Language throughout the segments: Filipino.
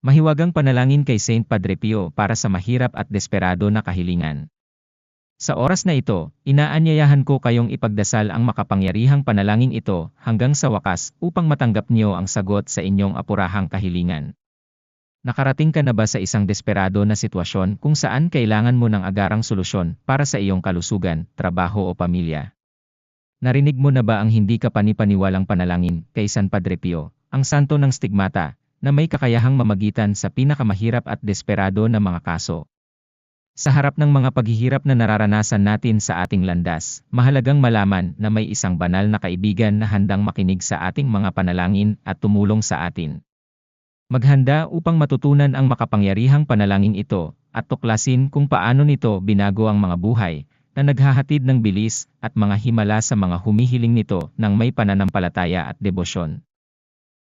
Mahiwagang panalangin kay Saint Padre Pio para sa mahirap at desperado na kahilingan. Sa oras na ito, inaanyayahan ko kayong ipagdasal ang makapangyarihang panalangin ito hanggang sa wakas upang matanggap niyo ang sagot sa inyong apurahang kahilingan. Nakarating ka na ba sa isang desperado na sitwasyon kung saan kailangan mo ng agarang solusyon para sa iyong kalusugan, trabaho o pamilya? Narinig mo na ba ang hindi ka panipaniwalang panalangin kay San Padre Pio, ang santo ng stigmata, na may kakayahang mamagitan sa pinakamahirap at desperado na mga kaso? Sa harap ng mga paghihirap na nararanasan natin sa ating landas, mahalagang malaman na may isang banal na kaibigan na handang makinig sa ating mga panalangin at tumulong sa atin. Maghanda upang matutunan ang makapangyarihang panalangin ito at tuklasin kung paano nito binago ang mga buhay na naghahatid ng bilis at mga himala sa mga humihiling nito ng may pananampalataya at debosyon.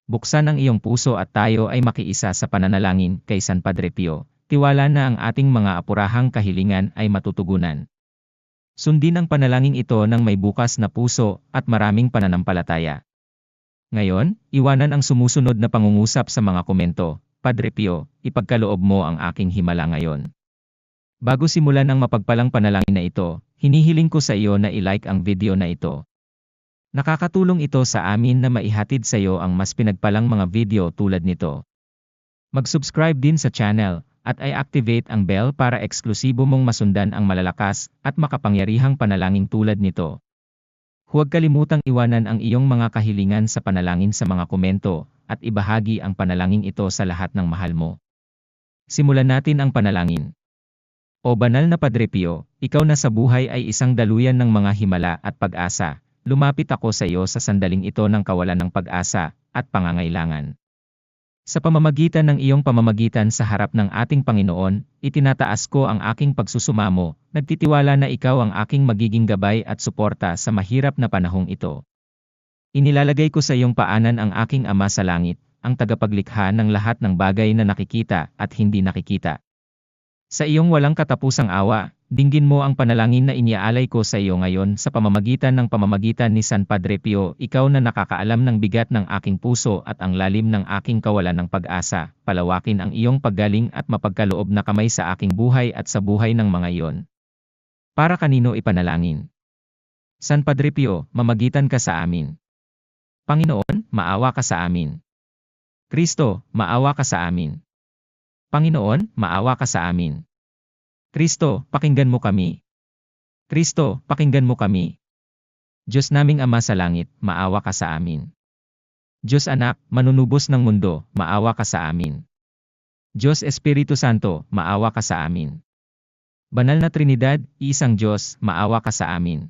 Buksan ang iyong puso at tayo ay makiisa sa pananalangin kay San Padre Pio tiwala na ang ating mga apurahang kahilingan ay matutugunan. Sundin ang panalangin ito ng may bukas na puso at maraming pananampalataya. Ngayon, iwanan ang sumusunod na pangungusap sa mga komento. Padre Pio, ipagkaloob mo ang aking himala ngayon. Bago simulan ang mapagpalang panalangin na ito, hinihiling ko sa iyo na i-like ang video na ito. Nakakatulong ito sa amin na maihatid sa iyo ang mas pinagpalang mga video tulad nito. Mag-subscribe din sa channel at i-activate ang bell para eksklusibo mong masundan ang malalakas at makapangyarihang panalangin tulad nito. Huwag kalimutang iwanan ang iyong mga kahilingan sa panalangin sa mga komento at ibahagi ang panalangin ito sa lahat ng mahal mo. Simulan natin ang panalangin. O banal na Padre Pio, ikaw na sa buhay ay isang daluyan ng mga himala at pag-asa, lumapit ako sa iyo sa sandaling ito ng kawalan ng pag-asa at pangangailangan. Sa pamamagitan ng iyong pamamagitan sa harap ng ating Panginoon, itinataas ko ang aking pagsusumamo, nagtitiwala na ikaw ang aking magiging gabay at suporta sa mahirap na panahong ito. Inilalagay ko sa iyong paanan ang aking Ama sa langit, ang tagapaglikha ng lahat ng bagay na nakikita at hindi nakikita. Sa iyong walang katapusang awa, Dinggin mo ang panalangin na iniaalay ko sa iyo ngayon sa pamamagitan ng pamamagitan ni San Padre Pio, ikaw na nakakaalam ng bigat ng aking puso at ang lalim ng aking kawalan ng pag-asa, palawakin ang iyong paggaling at mapagkaloob na kamay sa aking buhay at sa buhay ng mga iyon. Para kanino ipanalangin? San Padre Pio, mamagitan ka sa amin. Panginoon, maawa ka sa amin. Kristo, maawa ka sa amin. Panginoon, maawa ka sa amin. Kristo, pakinggan mo kami. Kristo, pakinggan mo kami. Diyos naming Ama sa langit, maawa ka sa amin. Diyos anak, manunubos ng mundo, maawa ka sa amin. Diyos Espiritu Santo, maawa ka sa amin. Banal na Trinidad, isang Diyos, maawa ka sa amin.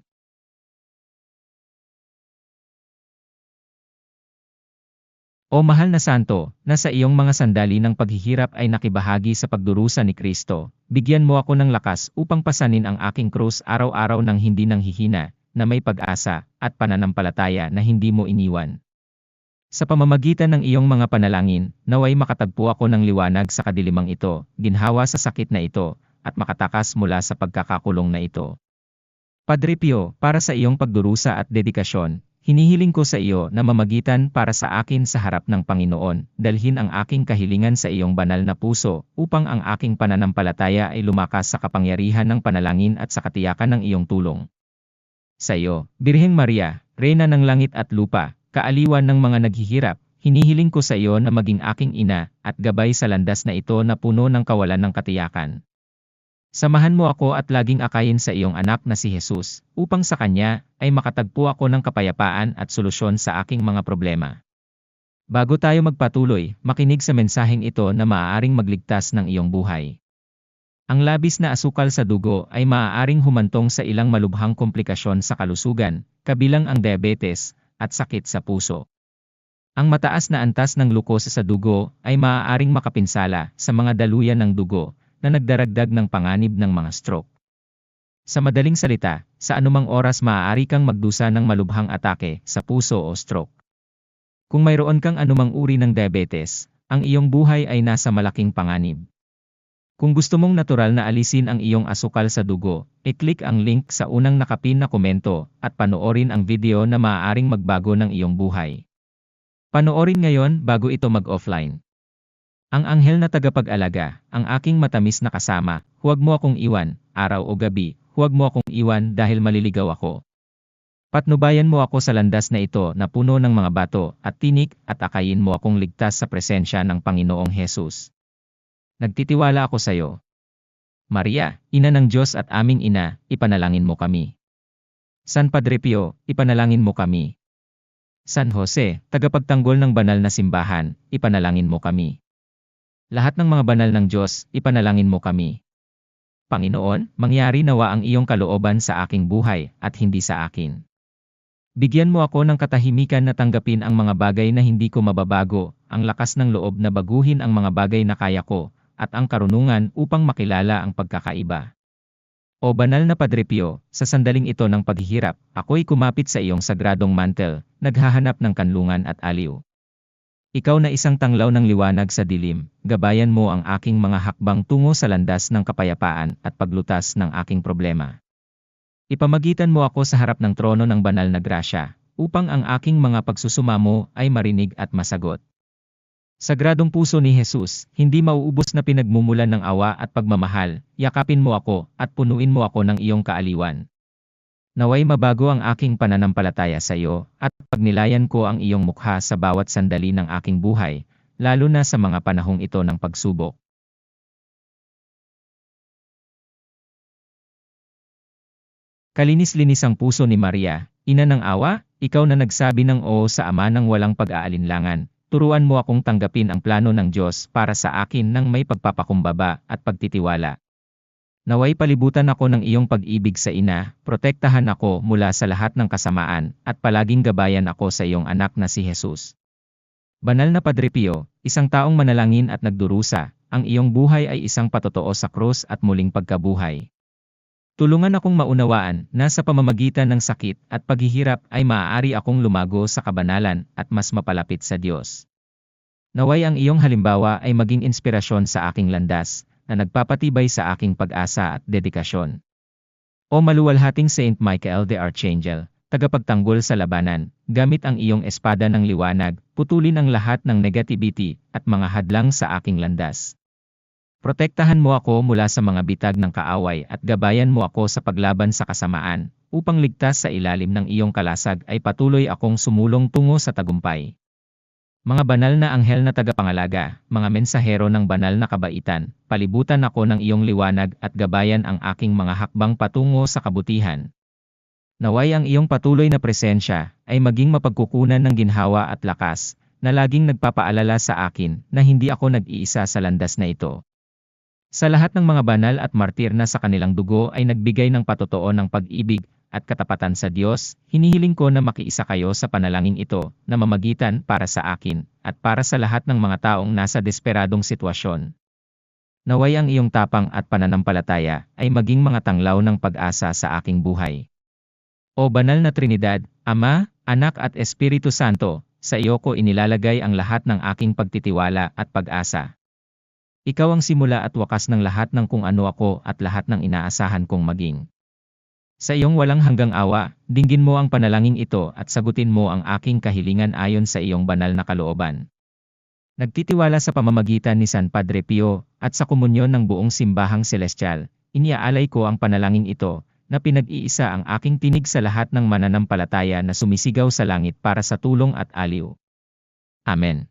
O mahal na santo, na sa iyong mga sandali ng paghihirap ay nakibahagi sa pagdurusa ni Kristo, bigyan mo ako ng lakas upang pasanin ang aking krus araw-araw ng hindi nang hihina, na may pag-asa, at pananampalataya na hindi mo iniwan. Sa pamamagitan ng iyong mga panalangin, naway makatagpo ako ng liwanag sa kadilimang ito, ginhawa sa sakit na ito, at makatakas mula sa pagkakakulong na ito. Padre Pio, para sa iyong pagdurusa at dedikasyon, Hinihiling ko sa iyo na mamagitan para sa akin sa harap ng Panginoon, dalhin ang aking kahilingan sa iyong banal na puso, upang ang aking pananampalataya ay lumakas sa kapangyarihan ng panalangin at sa katiyakan ng iyong tulong. Sa iyo, Birheng Maria, Reyna ng Langit at Lupa, kaaliwan ng mga naghihirap, hinihiling ko sa iyo na maging aking ina, at gabay sa landas na ito na puno ng kawalan ng katiyakan. Samahan mo ako at laging akayin sa iyong anak na si Jesus, upang sa kanya ay makatagpo ako ng kapayapaan at solusyon sa aking mga problema. Bago tayo magpatuloy, makinig sa mensaheng ito na maaaring magligtas ng iyong buhay. Ang labis na asukal sa dugo ay maaaring humantong sa ilang malubhang komplikasyon sa kalusugan, kabilang ang diabetes at sakit sa puso. Ang mataas na antas ng glukosa sa dugo ay maaaring makapinsala sa mga daluyan ng dugo na nagdaragdag ng panganib ng mga stroke. Sa madaling salita, sa anumang oras maaari kang magdusa ng malubhang atake sa puso o stroke. Kung mayroon kang anumang uri ng diabetes, ang iyong buhay ay nasa malaking panganib. Kung gusto mong natural na alisin ang iyong asukal sa dugo, i-click ang link sa unang nakapin na komento at panoorin ang video na maaaring magbago ng iyong buhay. Panoorin ngayon bago ito mag-offline. Ang anghel na tagapag-alaga, ang aking matamis na kasama, huwag mo akong iwan, araw o gabi, huwag mo akong iwan dahil maliligaw ako. Patnubayan mo ako sa landas na ito na puno ng mga bato at tinik at akayin mo akong ligtas sa presensya ng Panginoong Hesus. Nagtitiwala ako sa iyo. Maria, ina ng Diyos at aming ina, ipanalangin mo kami. San Padre Pio, ipanalangin mo kami. San Jose, tagapagtanggol ng banal na simbahan, ipanalangin mo kami. Lahat ng mga banal ng Diyos, ipanalangin mo kami. Panginoon, mangyari nawa ang iyong kalooban sa aking buhay at hindi sa akin. Bigyan mo ako ng katahimikan na tanggapin ang mga bagay na hindi ko mababago, ang lakas ng loob na baguhin ang mga bagay na kaya ko, at ang karunungan upang makilala ang pagkakaiba. O banal na Padre Pio, sa sandaling ito ng paghihirap, ako'y kumapit sa iyong sagradong mantel, naghahanap ng kanlungan at aliw. Ikaw na isang tanglaw ng liwanag sa dilim, gabayan mo ang aking mga hakbang tungo sa landas ng kapayapaan at paglutas ng aking problema. Ipamagitan mo ako sa harap ng trono ng banal na grasya, upang ang aking mga pagsusumamo ay marinig at masagot. Sagradong puso ni Jesus, hindi mauubos na pinagmumulan ng awa at pagmamahal, yakapin mo ako at punuin mo ako ng iyong kaaliwan. Naway mabago ang aking pananampalataya sa iyo, at pagnilayan ko ang iyong mukha sa bawat sandali ng aking buhay, lalo na sa mga panahong ito ng pagsubok. Kalinis-linis ang puso ni Maria, ina ng awa, ikaw na nagsabi ng oo sa ama ng walang pag-aalinlangan, turuan mo akong tanggapin ang plano ng Diyos para sa akin ng may pagpapakumbaba at pagtitiwala. Naway palibutan ako ng iyong pag-ibig sa ina, protektahan ako mula sa lahat ng kasamaan, at palaging gabayan ako sa iyong anak na si Jesus. Banal na Padre Pio, isang taong manalangin at nagdurusa, ang iyong buhay ay isang patotoo sa krus at muling pagkabuhay. Tulungan akong maunawaan na sa pamamagitan ng sakit at paghihirap ay maaari akong lumago sa kabanalan at mas mapalapit sa Diyos. Naway ang iyong halimbawa ay maging inspirasyon sa aking landas, na nagpapatibay sa aking pag-asa at dedikasyon. O maluwalhating Saint Michael the Archangel, tagapagtanggol sa labanan, gamit ang iyong espada ng liwanag, putulin ang lahat ng negativity at mga hadlang sa aking landas. Protektahan mo ako mula sa mga bitag ng kaaway at gabayan mo ako sa paglaban sa kasamaan, upang ligtas sa ilalim ng iyong kalasag ay patuloy akong sumulong tungo sa tagumpay. Mga banal na anghel na tagapangalaga, mga mensahero ng banal na kabaitan, palibutan ako ng iyong liwanag at gabayan ang aking mga hakbang patungo sa kabutihan. Naway ang iyong patuloy na presensya ay maging mapagkukunan ng ginhawa at lakas, na laging nagpapaalala sa akin na hindi ako nag-iisa sa landas na ito. Sa lahat ng mga banal at martir na sa kanilang dugo ay nagbigay ng patotoo ng pag-ibig at katapatan sa Diyos, hinihiling ko na makiisa kayo sa panalangin ito na mamagitan para sa akin at para sa lahat ng mga taong nasa desperadong sitwasyon. Naway ang iyong tapang at pananampalataya ay maging mga tanglaw ng pag-asa sa aking buhay. O banal na Trinidad, Ama, Anak at Espiritu Santo, sa iyo ko inilalagay ang lahat ng aking pagtitiwala at pag-asa. Ikaw ang simula at wakas ng lahat ng kung ano ako at lahat ng inaasahan kong maging. Sa iyong walang hanggang awa, dinggin mo ang panalangin ito at sagutin mo ang aking kahilingan ayon sa iyong banal na kalooban. Nagtitiwala sa pamamagitan ni San Padre Pio at sa komunyon ng buong simbahang celestial, iniaalay ko ang panalangin ito, na pinag-iisa ang aking tinig sa lahat ng mananampalataya na sumisigaw sa langit para sa tulong at aliw. Amen.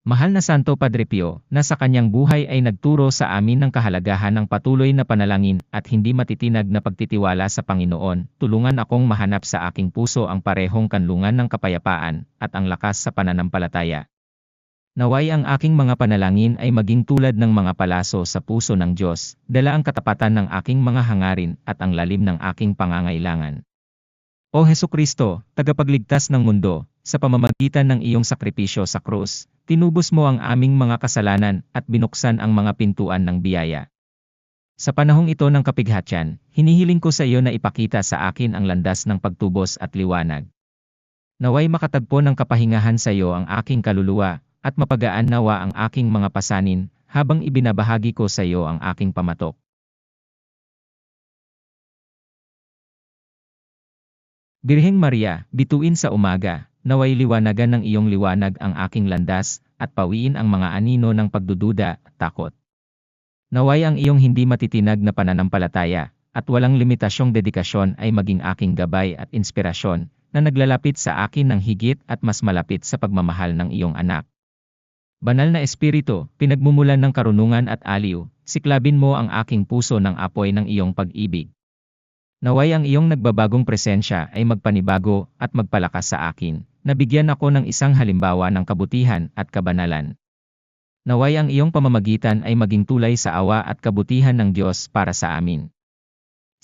Mahal na Santo Padre Pio, na sa kanyang buhay ay nagturo sa amin ng kahalagahan ng patuloy na panalangin at hindi matitinag na pagtitiwala sa Panginoon, tulungan akong mahanap sa aking puso ang parehong kanlungan ng kapayapaan at ang lakas sa pananampalataya. Naway ang aking mga panalangin ay maging tulad ng mga palaso sa puso ng Diyos, dala ang katapatan ng aking mga hangarin at ang lalim ng aking pangangailangan. O Heso Kristo, tagapagligtas ng mundo, sa pamamagitan ng iyong sakripisyo sa krus, tinubos mo ang aming mga kasalanan at binuksan ang mga pintuan ng biyaya. Sa panahong ito ng kapighatyan, hinihiling ko sa iyo na ipakita sa akin ang landas ng pagtubos at liwanag. Naway makatagpo ng kapahingahan sa iyo ang aking kaluluwa, at mapagaan nawa ang aking mga pasanin, habang ibinabahagi ko sa iyo ang aking pamatok. Birheng Maria, bituin sa umaga, naway liwanagan ng iyong liwanag ang aking landas, at pawiin ang mga anino ng pagdududa takot. Naway ang iyong hindi matitinag na pananampalataya, at walang limitasyong dedikasyon ay maging aking gabay at inspirasyon, na naglalapit sa akin ng higit at mas malapit sa pagmamahal ng iyong anak. Banal na Espiritu, pinagmumulan ng karunungan at aliw, siklabin mo ang aking puso ng apoy ng iyong pag-ibig. Naway ang iyong nagbabagong presensya ay magpanibago at magpalakas sa akin, nabigyan ako ng isang halimbawa ng kabutihan at kabanalan. Naway ang iyong pamamagitan ay maging tulay sa awa at kabutihan ng Diyos para sa amin.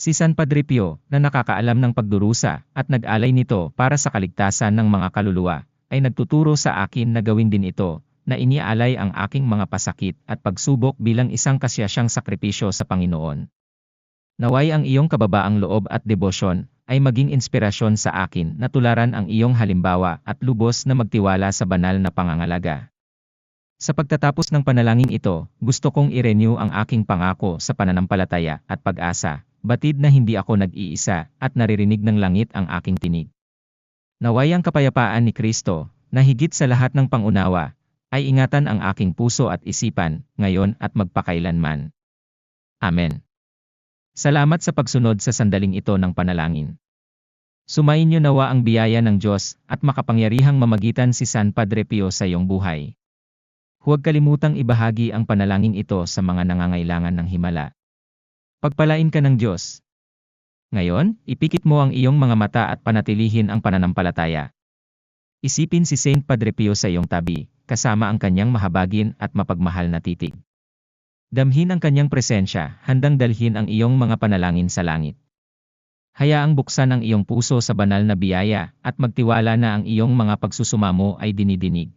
Si San Padre Pio, na nakakaalam ng pagdurusa at nag-alay nito para sa kaligtasan ng mga kaluluwa, ay nagtuturo sa akin na gawin din ito, na inialay ang aking mga pasakit at pagsubok bilang isang kasiyasyang sakripisyo sa Panginoon. Naway ang iyong kababaang loob at debosyon ay maging inspirasyon sa akin na tularan ang iyong halimbawa at lubos na magtiwala sa banal na pangangalaga. Sa pagtatapos ng panalangin ito, gusto kong i-renew ang aking pangako sa pananampalataya at pag-asa, batid na hindi ako nag-iisa at naririnig ng langit ang aking tinig. Naway ang kapayapaan ni Kristo, na higit sa lahat ng pangunawa, ay ingatan ang aking puso at isipan, ngayon at magpakailanman. Amen. Salamat sa pagsunod sa sandaling ito ng panalangin. Sumayin niyo nawa ang biyaya ng Diyos at makapangyarihang mamagitan si San Padre Pio sa iyong buhay. Huwag kalimutang ibahagi ang panalangin ito sa mga nangangailangan ng himala. Pagpalain ka ng Diyos. Ngayon, ipikit mo ang iyong mga mata at panatilihin ang pananampalataya. Isipin si Saint Padre Pio sa iyong tabi, kasama ang kanyang mahabagin at mapagmahal na titig. Damhin ang kanyang presensya, handang dalhin ang iyong mga panalangin sa langit. Hayaang buksan ang iyong puso sa banal na biyaya at magtiwala na ang iyong mga pagsusumamo ay dinidinig.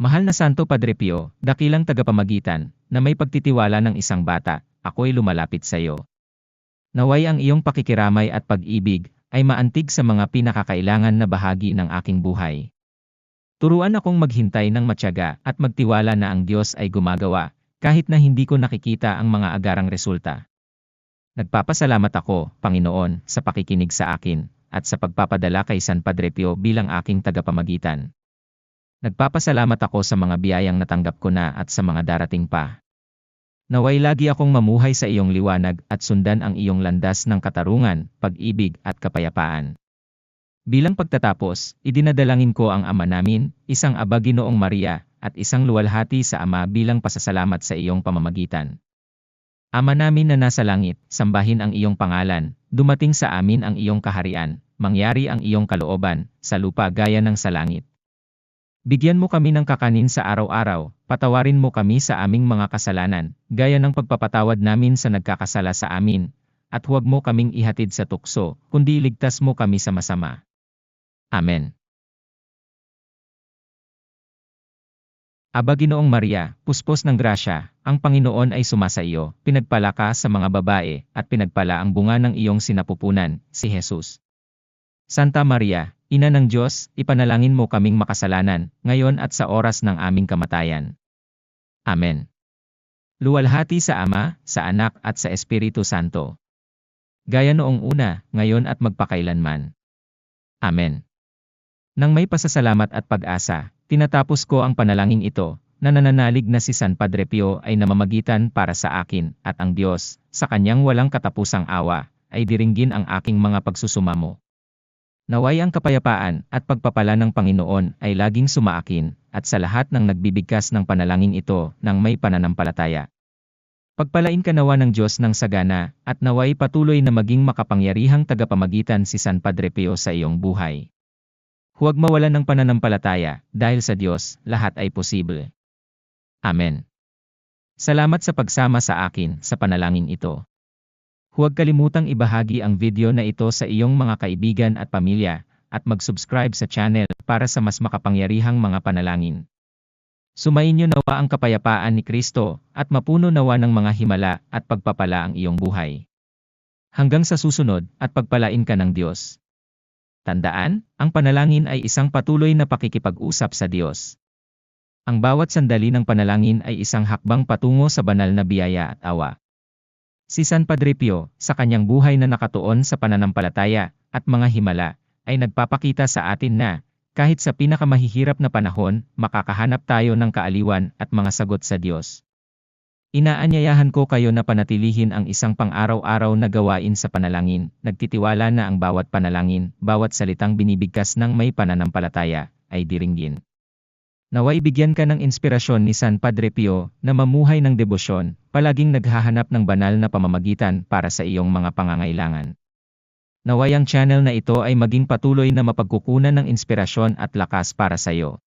Mahal na Santo Padre Pio, dakilang tagapamagitan, na may pagtitiwala ng isang bata, ako'y lumalapit sa iyo. Naway ang iyong pakikiramay at pag-ibig ay maantig sa mga pinakakailangan na bahagi ng aking buhay. Turuan akong maghintay ng matyaga at magtiwala na ang Diyos ay gumagawa, kahit na hindi ko nakikita ang mga agarang resulta. Nagpapasalamat ako, Panginoon, sa pakikinig sa akin, at sa pagpapadala kay San Padre Pio bilang aking tagapamagitan. Nagpapasalamat ako sa mga biyayang natanggap ko na at sa mga darating pa. Naway lagi akong mamuhay sa iyong liwanag at sundan ang iyong landas ng katarungan, pag-ibig at kapayapaan. Bilang pagtatapos, idinadalangin ko ang Ama namin, isang Aba Ginoong Maria, at isang luwalhati sa Ama bilang pasasalamat sa iyong pamamagitan. Ama namin na nasa langit, sambahin ang iyong pangalan, dumating sa amin ang iyong kaharian, mangyari ang iyong kalooban, sa lupa gaya ng sa langit. Bigyan mo kami ng kakanin sa araw-araw, patawarin mo kami sa aming mga kasalanan, gaya ng pagpapatawad namin sa nagkakasala sa amin, at huwag mo kaming ihatid sa tukso, kundi iligtas mo kami sa masama. Amen. Aba Ginoong Maria, puspos ng grasya, ang Panginoon ay sumasa iyo, pinagpala ka sa mga babae, at pinagpala ang bunga ng iyong sinapupunan, si Jesus. Santa Maria, Ina ng Diyos, ipanalangin mo kaming makasalanan, ngayon at sa oras ng aming kamatayan. Amen. Luwalhati sa Ama, sa Anak at sa Espiritu Santo. Gaya noong una, ngayon at magpakailanman. Amen. Nang may pasasalamat at pag-asa, Tinatapos ko ang panalangin ito, na nananalig na si San Padre Pio ay namamagitan para sa akin, at ang Diyos, sa kanyang walang katapusang awa, ay diringgin ang aking mga pagsusumamo. Naway ang kapayapaan at pagpapala ng Panginoon ay laging sumaakin, at sa lahat ng nagbibigkas ng panalangin ito ng may pananampalataya. Pagpalain ka nawa ng Diyos ng sagana, at naway patuloy na maging makapangyarihang tagapamagitan si San Padre Pio sa iyong buhay. Huwag mawalan ng pananampalataya, dahil sa Diyos, lahat ay posible. Amen. Salamat sa pagsama sa akin sa panalangin ito. Huwag kalimutang ibahagi ang video na ito sa iyong mga kaibigan at pamilya, at mag-subscribe sa channel para sa mas makapangyarihang mga panalangin. Sumayin niyo nawa ang kapayapaan ni Kristo, at mapuno nawa ng mga himala at pagpapala ang iyong buhay. Hanggang sa susunod, at pagpalain ka ng Diyos. Tandaan, ang panalangin ay isang patuloy na pakikipag-usap sa Diyos. Ang bawat sandali ng panalangin ay isang hakbang patungo sa banal na biyaya at awa. Si San Padre Pio, sa kanyang buhay na nakatuon sa pananampalataya at mga himala, ay nagpapakita sa atin na, Kahit sa pinakamahihirap na panahon, makakahanap tayo ng kaaliwan at mga sagot sa Diyos. Inaanyayahan ko kayo na panatilihin ang isang pang-araw-araw na gawain sa panalangin, nagtitiwala na ang bawat panalangin, bawat salitang binibigkas ng may pananampalataya, ay diringgin. Naway bigyan ka ng inspirasyon ni San Padre Pio na mamuhay ng debosyon, palaging naghahanap ng banal na pamamagitan para sa iyong mga pangangailangan. Naway ang channel na ito ay maging patuloy na mapagkukunan ng inspirasyon at lakas para sa iyo.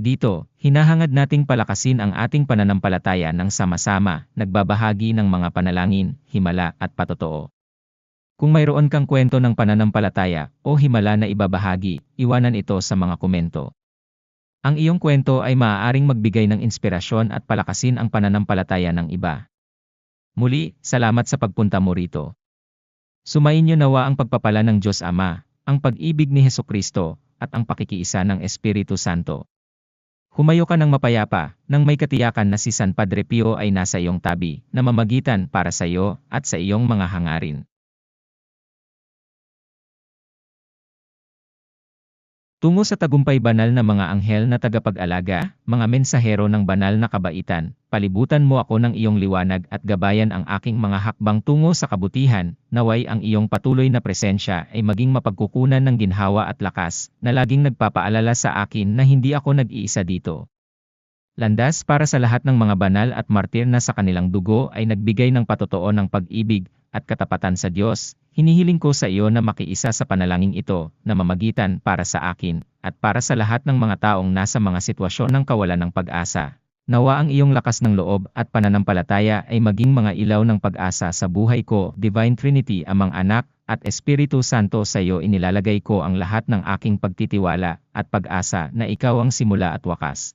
Dito, hinahangad nating palakasin ang ating pananampalataya ng sama-sama, nagbabahagi ng mga panalangin, himala at patotoo. Kung mayroon kang kwento ng pananampalataya o himala na ibabahagi, iwanan ito sa mga komento. Ang iyong kwento ay maaaring magbigay ng inspirasyon at palakasin ang pananampalataya ng iba. Muli, salamat sa pagpunta mo rito. Sumayin niyo nawa ang pagpapala ng Diyos Ama, ang pag-ibig ni Heso Kristo, at ang pakikiisa ng Espiritu Santo. Humayo ka ng mapayapa, nang may katiyakan na si San Padre Pio ay nasa iyong tabi, na mamagitan para sa iyo at sa iyong mga hangarin. Tungo sa tagumpay banal na mga anghel na tagapag-alaga, mga mensahero ng banal na kabaitan, palibutan mo ako ng iyong liwanag at gabayan ang aking mga hakbang tungo sa kabutihan, naway ang iyong patuloy na presensya ay maging mapagkukunan ng ginhawa at lakas, na laging nagpapaalala sa akin na hindi ako nag-iisa dito. Landas para sa lahat ng mga banal at martir na sa kanilang dugo ay nagbigay ng patotoo ng pag-ibig at katapatan sa Diyos, hinihiling ko sa iyo na makiisa sa panalangin ito na mamagitan para sa akin at para sa lahat ng mga taong nasa mga sitwasyon ng kawalan ng pag-asa. Nawa ang iyong lakas ng loob at pananampalataya ay maging mga ilaw ng pag-asa sa buhay ko, Divine Trinity amang anak, at Espiritu Santo sa iyo inilalagay ko ang lahat ng aking pagtitiwala at pag-asa na ikaw ang simula at wakas.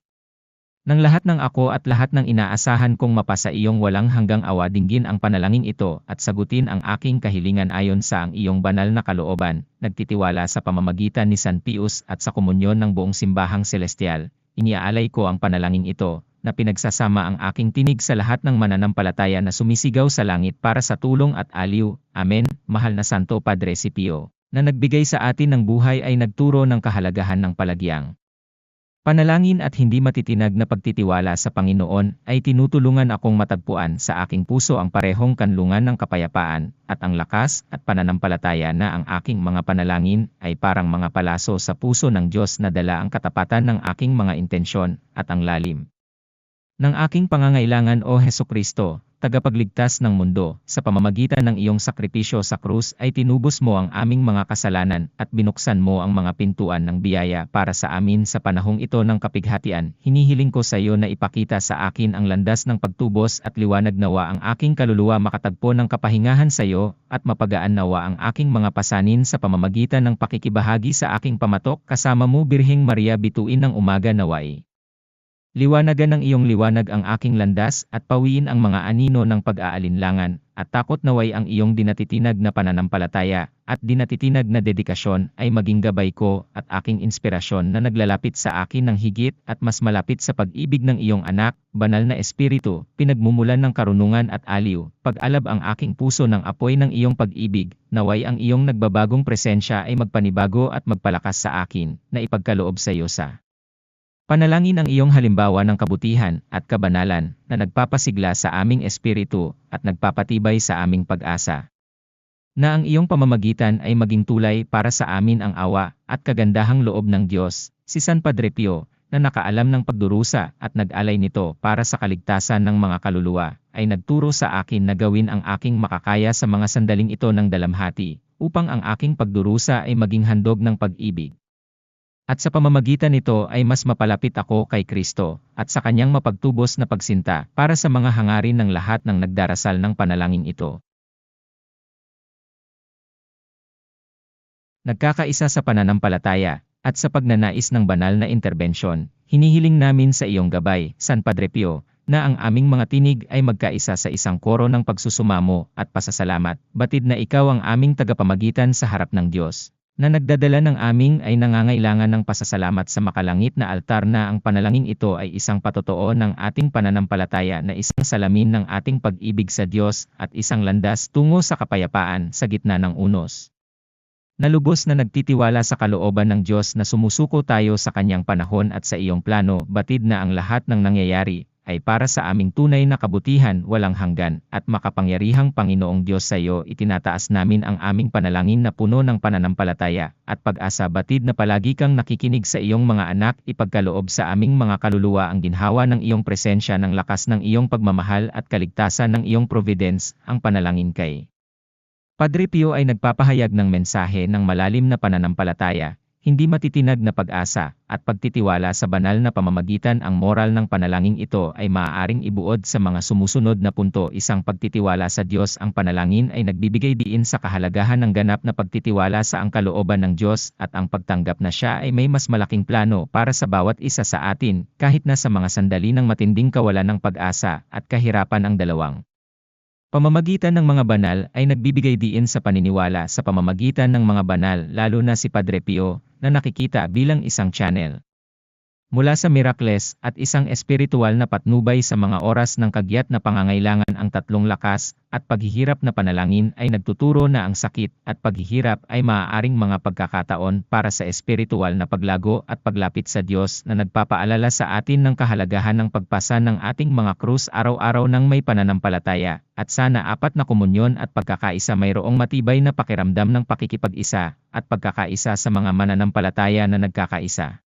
Nang lahat ng ako at lahat ng inaasahan kong mapasa iyong walang hanggang awa dinggin ang panalangin ito at sagutin ang aking kahilingan ayon sa ang iyong banal na kalooban, nagtitiwala sa pamamagitan ni San Pius at sa komunyon ng buong simbahang celestial, iniaalay ko ang panalangin ito, na pinagsasama ang aking tinig sa lahat ng mananampalataya na sumisigaw sa langit para sa tulong at aliw. Amen, mahal na Santo Padre si Pio, na nagbigay sa atin ng buhay ay nagturo ng kahalagahan ng palagyang. Panalangin at hindi matitinag na pagtitiwala sa Panginoon ay tinutulungan akong matagpuan sa aking puso ang parehong kanlungan ng kapayapaan at ang lakas at pananampalataya na ang aking mga panalangin ay parang mga palaso sa puso ng Diyos na dala ang katapatan ng aking mga intensyon at ang lalim ng aking pangangailangan o Heso Kristo tagapagligtas ng mundo, sa pamamagitan ng iyong sakripisyo sa krus ay tinubos mo ang aming mga kasalanan at binuksan mo ang mga pintuan ng biyaya para sa amin sa panahong ito ng kapighatian. Hinihiling ko sa iyo na ipakita sa akin ang landas ng pagtubos at liwanag nawa ang aking kaluluwa makatagpo ng kapahingahan sa iyo at mapagaan nawa ang aking mga pasanin sa pamamagitan ng pakikibahagi sa aking pamatok kasama mo Birhing Maria bituin ng umaga naway. Liwanagan ng iyong liwanag ang aking landas at pawiin ang mga anino ng pag-aalinlangan, at takot naway ang iyong dinatitinag na pananampalataya, at dinatitinag na dedikasyon ay maging gabay ko at aking inspirasyon na naglalapit sa akin ng higit at mas malapit sa pag-ibig ng iyong anak, banal na espiritu, pinagmumulan ng karunungan at aliw, pag-alab ang aking puso ng apoy ng iyong pag-ibig, naway ang iyong nagbabagong presensya ay magpanibago at magpalakas sa akin, na ipagkaloob sa iyo sa Panalangin ang iyong halimbawa ng kabutihan at kabanalan na nagpapasigla sa aming espiritu at nagpapatibay sa aming pag-asa. Na ang iyong pamamagitan ay maging tulay para sa amin ang awa at kagandahang loob ng Diyos, si San Padre Pio, na nakaalam ng pagdurusa at nag-alay nito para sa kaligtasan ng mga kaluluwa, ay nagturo sa akin na gawin ang aking makakaya sa mga sandaling ito ng dalamhati, upang ang aking pagdurusa ay maging handog ng pag-ibig. At sa pamamagitan nito ay mas mapalapit ako kay Kristo, at sa kanyang mapagtubos na pagsinta para sa mga hangarin ng lahat ng nagdarasal ng panalangin ito. Nagkakaisa sa pananampalataya, at sa pagnanais ng banal na interbensyon, hinihiling namin sa iyong gabay, San Padre Pio, na ang aming mga tinig ay magkaisa sa isang koro ng pagsusumamo at pasasalamat, batid na ikaw ang aming tagapamagitan sa harap ng Diyos na nagdadala ng aming ay nangangailangan ng pasasalamat sa makalangit na altar na ang panalangin ito ay isang patotoo ng ating pananampalataya na isang salamin ng ating pag-ibig sa Diyos at isang landas tungo sa kapayapaan sa gitna ng unos. na lubos na nagtitiwala sa kalooban ng Diyos na sumusuko tayo sa kanyang panahon at sa iyong plano, batid na ang lahat ng nangyayari, ay para sa aming tunay na kabutihan walang hanggan, at makapangyarihang Panginoong Diyos sa iyo itinataas namin ang aming panalangin na puno ng pananampalataya, at pag-asa batid na palagi kang nakikinig sa iyong mga anak ipagkaloob sa aming mga kaluluwa ang ginhawa ng iyong presensya ng lakas ng iyong pagmamahal at kaligtasan ng iyong providence, ang panalangin kay. Padre Pio ay nagpapahayag ng mensahe ng malalim na pananampalataya, hindi matitinag na pag-asa, at pagtitiwala sa banal na pamamagitan ang moral ng panalangin ito ay maaaring ibuod sa mga sumusunod na punto isang pagtitiwala sa Diyos ang panalangin ay nagbibigay diin sa kahalagahan ng ganap na pagtitiwala sa ang kalooban ng Diyos at ang pagtanggap na siya ay may mas malaking plano para sa bawat isa sa atin kahit na sa mga sandali ng matinding kawalan ng pag-asa at kahirapan ang dalawang. Pamamagitan ng mga banal ay nagbibigay diin sa paniniwala sa pamamagitan ng mga banal lalo na si Padre Pio na nakikita bilang isang channel. Mula sa miracles at isang espiritual na patnubay sa mga oras ng kagyat na pangangailangan ang tatlong lakas at paghihirap na panalangin ay nagtuturo na ang sakit at paghihirap ay maaaring mga pagkakataon para sa espiritual na paglago at paglapit sa Diyos na nagpapaalala sa atin ng kahalagahan ng pagpasa ng ating mga krus araw-araw ng may pananampalataya at sana apat na komunyon at pagkakaisa mayroong matibay na pakiramdam ng pakikipag-isa at pagkakaisa sa mga mananampalataya na nagkakaisa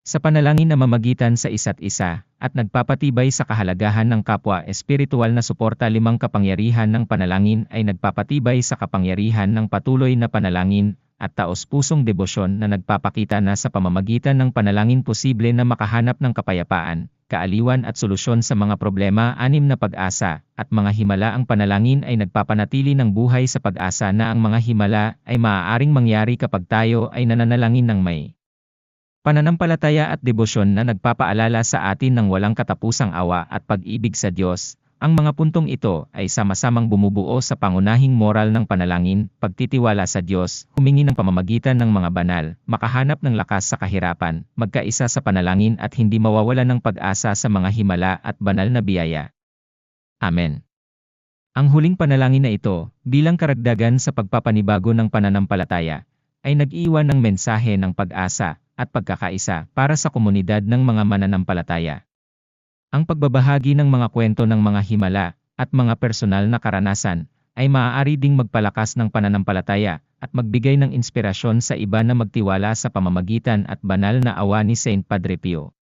sa panalangin na mamagitan sa isa't isa, at nagpapatibay sa kahalagahan ng kapwa espiritual na suporta limang kapangyarihan ng panalangin ay nagpapatibay sa kapangyarihan ng patuloy na panalangin, at taos-pusong debosyon na nagpapakita na sa pamamagitan ng panalangin posible na makahanap ng kapayapaan, kaaliwan at solusyon sa mga problema anim na pag-asa, at mga himala. Ang panalangin ay nagpapanatili ng buhay sa pag-asa na ang mga himala ay maaaring mangyari kapag tayo ay nananalangin ng may Pananampalataya at debosyon na nagpapaalala sa atin ng walang katapusang awa at pag-ibig sa Diyos, ang mga puntong ito ay sama-samang bumubuo sa pangunahing moral ng panalangin, pagtitiwala sa Diyos, humingi ng pamamagitan ng mga banal, makahanap ng lakas sa kahirapan, magkaisa sa panalangin at hindi mawawala ng pag-asa sa mga himala at banal na biyaya. Amen. Ang huling panalangin na ito, bilang karagdagan sa pagpapanibago ng pananampalataya, ay nag-iwan ng mensahe ng pag-asa, at pagkakaisa para sa komunidad ng mga mananampalataya. Ang pagbabahagi ng mga kwento ng mga himala at mga personal na karanasan ay maaari ding magpalakas ng pananampalataya at magbigay ng inspirasyon sa iba na magtiwala sa pamamagitan at banal na awa ni Saint Padre Pio.